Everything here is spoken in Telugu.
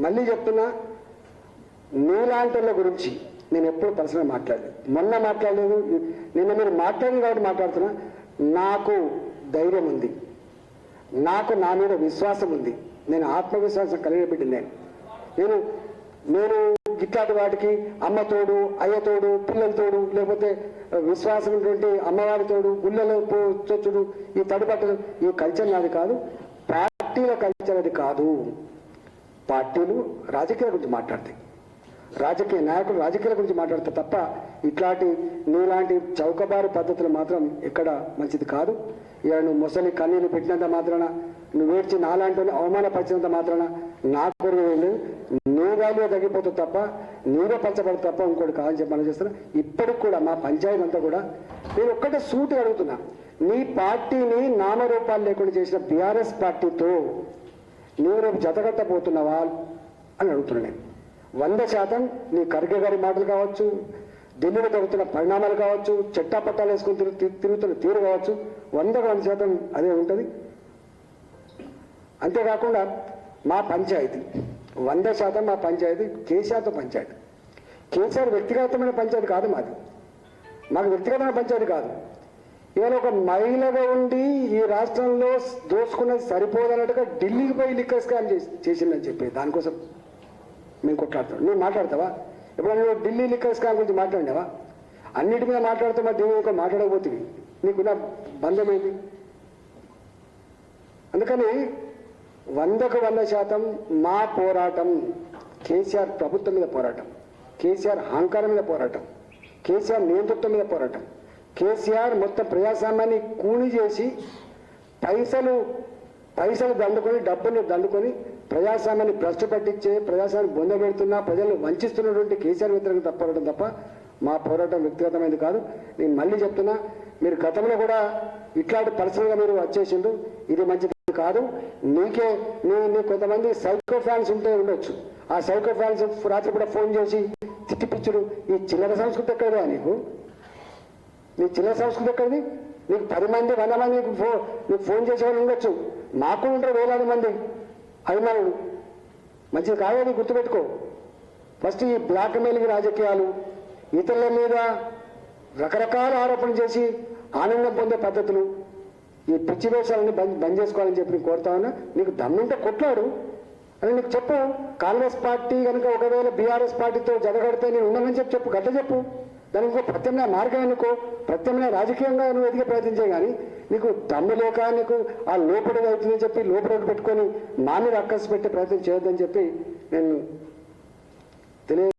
మళ్ళీ చెప్తున్నా నీలాంటి గురించి నేను ఎప్పుడు పర్సనల్ మాట్లాడలేదు. మొన్న మాట్లాడలేదు నిన్న మీరు మాట్లాడింది కాబట్టి మాట్లాడుతున్నా నాకు ధైర్యం ఉంది. నాకు నా మీద విశ్వాసం ఉంది. నేను ఆత్మవిశ్వాసం కలిగిన బిడ్డ నేను. నేను నేను ఇట్లాంటి వాటికి అమ్మ తోడు పిల్లలతోడు లేకపోతే విశ్వాసం ఉన్నటువంటి అమ్మవారితోడు గుళ్ళలో పో చొచ్చుడు ఈ తడిపట్టలు ఈ కల్చర్ నాది కాదు. పార్టీల కల్చర్ అది కాదు. పార్టీలు రాజకీయాల గురించి మాట్లాడతాయి. రాజకీయ నాయకులు రాజకీయాల గురించి మాట్లాడతారు తప్ప ఇట్లాంటి నీలాంటి చౌకబారు పద్ధతులు మాత్రం ఎక్కడ మంచిది కాదు. ఇక నువ్వు ముసలి కన్నీళ్ళు పెట్టినంత మాత్రాన నువ్వు ఏడ్చి నాలాంటి అవమానపరిచినంత మాత్రాన నా కొరకు నీ వాల్యూ తగ్గిపోతుంది తప్ప నీవే పంచబడదు తప్ప ఇంకోటి కాదని చెప్పి మనం చేస్తున్నా. ఇప్పటికి కూడా మా పంచాయతీ అంతా కూడా నేను ఒక్కటే సూటి అడుగుతున్నా. నీ పార్టీని నామరూపాలు లేకుండా చేసిన బీఆర్ఎస్ పార్టీతో నువ్వు రేపు జతగట్టబోతున్నావా అని అడుగుతున్నా నేను. వంద శాతం నీ ఖర్గే గారి మాటలు కావచ్చు ఢిల్లీలో జరుగుతున్న పరిణామాలు కావచ్చు చెట్టా పట్టాలు వేసుకుని తిరుగు- తిరుగుతున్న తీరు కావచ్చు వందకు వంద శాతం అదే ఉంటుంది. అంతేకాకుండా మా పంచాయతీ వంద శాతం మా పంచాయతీ కేసీఆర్తో పంచాయతీ. కేసీఆర్ వ్యక్తిగతమైన పంచాయతీ కాదు మాది. మాకు వ్యక్తిగతమైన పంచాయతీ కాదు. ఇవాళ ఒక మహిళగా ఉండి ఈ రాష్ట్రంలో దోసుకున్నది సరిపోదన్నట్టుగా ఢిల్లీకి పోయి లిక్కర్ స్కామ్ చేసి చేసిందని చెప్పి దానికోసం మేము కొట్లాడతాం. నువ్వు మాట్లాడతావా? ఇప్పుడు నువ్వు ఢిల్లీ లిక్కర్ స్కామ్ గురించి మాట్లాడినావా? అన్నిటి మీద మాట్లాడుతూ మా దీని యొక్క మాట్లాడకపోతుంది నీకున్న బంధం అందుకని వందకు వంద శాతం మా పోరాటం కేసీఆర్ ప్రభుత్వం మీద పోరాటం కేసీఆర్ అహంకారం మీద పోరాటం కేసీఆర్ నియంతృత్వం మీద పోరాటం. కేసీఆర్ మొత్తం ప్రజాస్వామ్యాన్ని కూని చేసి పైసలు పైసలు దండుకొని డబ్బులు దండుకొని ప్రజాస్వామ్యాన్ని భ్రష్టు పట్టించే ప్రజాస్వామ్యాన్ని బొందబెడుతున్న ప్రజలు వంచిస్తున్నటువంటి కేసీఆర్ వ్యతిరేకం తప్పడం తప్ప మా పోరాటం వ్యక్తిగతమైనది కాదు. నేను మళ్ళీ చెప్తున్నా మీరు గతంలో కూడా ఇట్లాంటి పర్సనల్గా మీరు వచ్చేసిండు ఇది మంచిది కాదు. నీకే నీ నీ కొంతమంది సైకో ఫ్యాన్స్ ఉంటే ఉండొచ్చు. ఆ సైకో ఫ్యాన్స్ రాత్రి కూడా ఫోన్ చేసి తిట్టిపిచ్చుడు. ఈ చిల్లర సంస్కృతి ఎక్కడ నీకు? నీ చిన్న సంస్కృతి ఎక్కడిది? నీకు పది మంది వంద మంది నీకు ఫో నీకు ఫోన్ చేసేవాళ్ళు ఉండొచ్చు. మాకు ఉంటారు వేలాది మంది. అభిమానులు మంచిది కాదని గుర్తుపెట్టుకో. ఫస్ట్ ఈ బ్లాక్ మెయిలింగ్ రాజకీయాలు ఇతరుల మీద రకరకాల ఆరోపణలు చేసి ఆనందం పొందే పద్ధతులు ఈ పిచ్చి వేషాలని బంద్ బంద్ చేసుకోవాలని చెప్పి నేను కోరుతా ఉన్నా. నీకు దమ్ముంటే కొట్లాడు. అని నీకు చెప్పు. కాంగ్రెస్ పార్టీ కనుక ఒకవేళ బీఆర్ఎస్ పార్టీతో జరగడితే నేను ఉన్నానని చెప్పి చెప్పు గట్ట చెప్పు. దానికి ఇంకో ప్రత్యామ్నాయ మార్గం ఎన్నుకో ప్రత్యామ్నాయ రాజకీయంగా నువ్వు ఎదిగే ప్రయత్నించే కానీ నీకు దమ్ము లేక నీకు ఆ లోపడి అవుతుందని చెప్పి లోపల పెట్టుకొని నా మీద అక్కసు పెట్టే ప్రయత్నం చేయొద్దని చెప్పి నేను తెలియ